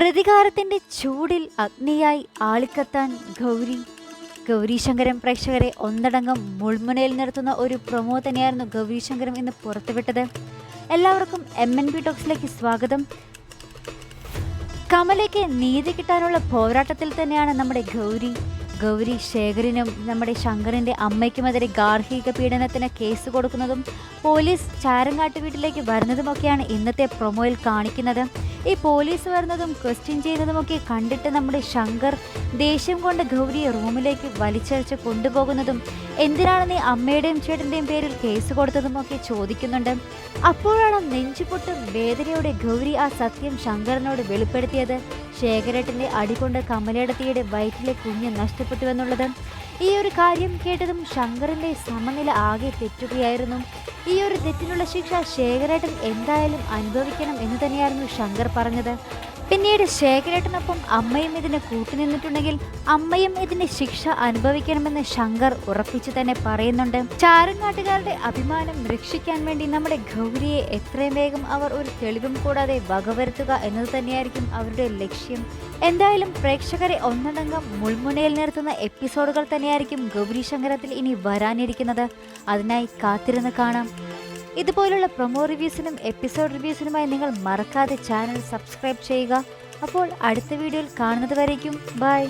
പ്രതികാരത്തിന്റെ ചൂടിൽ അഗ്നിയായി ആളിക്കത്താൻ ഗൗരി ഗൗരീശങ്കരം പ്രേക്ഷകരെ ഒന്നടങ്കം മുൾമുനയിൽ നിർത്തുന്ന ഒരു പ്രൊമോ തന്നെയായിരുന്നു ഗൗരീശങ്കരം ഇന്ന് പുറത്തുവിട്ടത്. എല്ലാവർക്കും എം എൻ ടോക്സിലേക്ക് സ്വാഗതം. കമലയ്ക്ക് നീതി കിട്ടാനുള്ള പോരാട്ടത്തിൽ തന്നെയാണ് നമ്മുടെ ഗൗരി. ഗൗരി ശേഖരനും നമ്മുടെ ശങ്കറിന്റെ അമ്മയ്ക്കുമെതിരെ ഗാർഹിക പീഡനത്തിന് കേസ് കൊടുക്കുന്നതും പോലീസ് ചാരങ്ങാട്ട് വീട്ടിലേക്ക് വരുന്നതുമൊക്കെയാണ് ഇന്നത്തെ പ്രൊമോയിൽ കാണിക്കുന്നത്. ഈ പോലീസ് വരുന്നതും ക്വസ്റ്റ്യൻ ചെയ്യുന്നതുമൊക്കെ കണ്ടിട്ട് നമ്മുടെ ശങ്കർ ദേഷ്യം കൊണ്ട് ഗൗരിയെ റൂമിലേക്ക് വലിച്ചഴിച്ച് കൊണ്ടുപോകുന്നതും എന്തിനാണ് നീ അമ്മയുടെയും ചേട്ടന്റെയും പേരിൽ കേസ് കൊടുത്തതുമൊക്കെ ചോദിക്കുന്നുണ്ട്. അപ്പോഴാണ് നെഞ്ചുപൊട്ടും വേദനയോടെ ഗൗരി ആ സത്യം ശങ്കറിനോട് വെളിപ്പെടുത്തിയത്. ശേഖരേട്ടന്റെ അടികൊണ്ട് കമലേടത്തിയുടെ വയറ്റിലെ കുഞ്ഞ് നഷ്ടപ്പെട്ടുവെന്നുള്ളത് ഈ ഒരു കാര്യം കേട്ടതും ശങ്കറിന്റെ സമനില ആകെ തെറ്റുകയായിരുന്നു. ഈ ഒരു തെറ്റിനുള്ള ശിക്ഷ ശേഖരേട്ടൻ എന്തായാലും അനുഭവിക്കണം എന്ന് തന്നെയായിരുന്നു ശങ്കർ പറഞ്ഞത്. പിന്നീട് ശേഖരേട്ടനൊപ്പം അമ്മയും ഇതിന് കൂട്ടുനിന്നിട്ടുണ്ടെങ്കിൽ അമ്മയും ഇതിന്റെ ശിക്ഷ അനുഭവിക്കണമെന്ന് ശങ്കർ ഉറപ്പിച്ചു തന്നെ പറയുന്നുണ്ട്. ചാരങ്ങാട്ടുകാരുടെ അഭിമാനം രക്ഷിക്കാൻ വേണ്ടി നമ്മുടെ ഗൗരിയെ എത്രയും വേഗം അവർ ഒരു തെളിവും കൂടാതെ വകവരുത്തുക എന്നത് തന്നെയായിരിക്കും അവരുടെ ലക്ഷ്യം. എന്തായാലും പ്രേക്ഷകരെ ഒന്നടങ്കം മുൾമുനയിൽ നിർത്തുന്ന എപ്പിസോഡുകൾ തന്നെയായിരിക്കും ഗൗരി ശങ്കരത്തിൽ ഇനി വരാനിരിക്കുന്നത്. അതിനായി കാത്തിരുന്ന് കാണാം. ഇതുപോലുള്ള പ്രൊമോ റിവ്യൂസിനും എപ്പിസോഡ് റിവ്യൂസിനുമായി നിങ്ങൾ മറക്കാതെ ചാനൽ സബ്സ്ക്രൈബ് ചെയ്യുക. അപ്പോൾ അടുത്ത വീഡിയോയിൽ കാണുന്നത് വരേക്കും. ബൈ